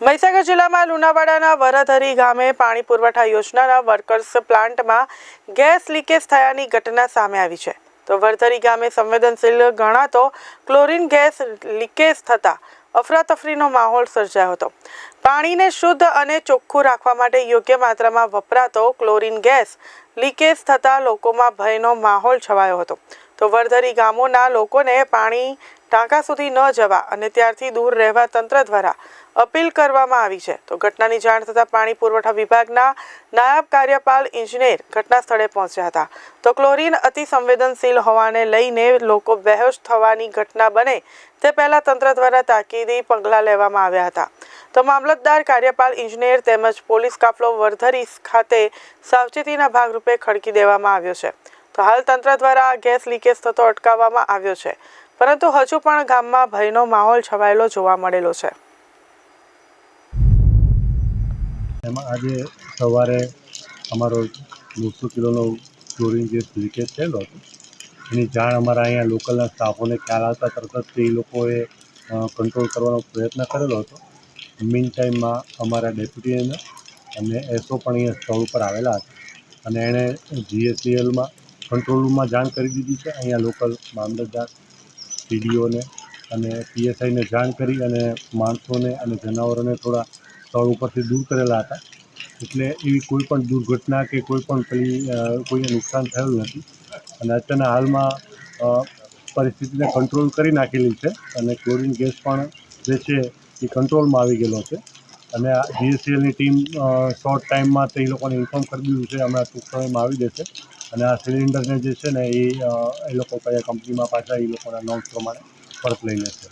મહીસાગર જિલ્લામાં લુણાવાડાના વરધરી ગામે પાણી પુરવઠા યોજનાના વર્કર્સ પ્લાન્ટમાં ગેસ લીકેજ થયાની ઘટના સામે આવી છે. તો વરધરી ગામે સંવેદનશીલ ગણાતો ક્લોરીન ગેસ લીકેજ થતાં અફરાતફરીનો માહોલ સર્જાયો હતો. પાણીને શુદ્ધ અને ચોખ્ખું રાખવા માટે યોગ્ય માત્રામાં વપરાતો ક્લોરીન ગેસ લીકેજ થતાં લોકોમાં ભયનો માહોલ છવાયો હતો. તો વરધરી ગામોના લોકોને પાણી ટાંકા સુધી ન જવા અને ત્યારથી દૂર રહેવા તંત્ર દ્વારા અપીલ કરવામાં આવી છે. તો ઘટનાની જાણ થતાં પાણી પુરવઠા વિભાગના નાયબ કાર્યપાલ ઇજનેર ઘટના સ્થળે પહોંચ્યા હતા. તો ક્લોરીન અતિ સંવેદનશીલ હોવાને લઈને લોકો બેહોશ થવાની ઘટના બને તે પહેલાં તંત્ર દ્વારા તાકીદી પગલાં લેવામાં આવ્યા હતા. તો મામલતદાર કાર્યપાલ ઇજનેર તેમજ પોલીસ કાફલો વરધરી ખાતે સાવચેતીના ભાગરૂપે ખડકી દેવામાં આવ્યો છે. તો હાલ તંત્ર દ્વારા આ ગેસ લીકેજ થતો અટકાવવામાં આવ્યો છે. પરંતુ હજુ પણ ગામમાં ભયનો માહોલ છવાયેલો જોવા મળેલો છે. એમાં આજે સવારે અમારો દોઢસો કિલોનો ચોરી જે લીકેજ થયેલો હતો, એની જાણ અમારા અહીંયા લોકલના સ્ટાફોને ખ્યાલ આવતા તરત જ તે લોકોએ કંટ્રોલ કરવાનો પ્રયત્ન કરેલો હતો. મીન ટાઈમમાં અમારા ડેપ્યુટી અને એસઓ પણ અહીંયા સ્થળ ઉપર આવેલા હતા અને એણે જીએસસીએલમાં કંટ્રોલ રૂમમાં જાણ કરી દીધી છે. અહીંયા લોકલ મામલતદાર ટીડીઓને અને પીએસઆઈને જાણ કરી અને માણસોને અને જનાવરોને થોડા સ્થળ ઉપરથી દૂર કરેલા હતા. એટલે એવી કોઈ પણ દુર્ઘટના કે કોઈ પણ પેલી કોઈને નુકસાન થયેલું નથી. અને અત્યારના હાલમાં પરિસ્થિતિને કંટ્રોલ કરી નાખેલી છે અને ક્લોરિન ગેસ પણ જે છે એ કંટ્રોલમાં આવી ગયેલો છે. અને આ જીએસસીએલની ટીમ શોર્ટ ટાઈમમાં તે લોકોને ઇન્ફોર્મ કરી દીધું છે. હમણાં ટૂંક સમયમાં આવી જશે. અને આ સિલિન્ડરને જે છે ને એ એ લોકો કયા કંપનીમાં પાછા, એ લોકોના નોંધ પ્રમાણે પરત લઈ લેશે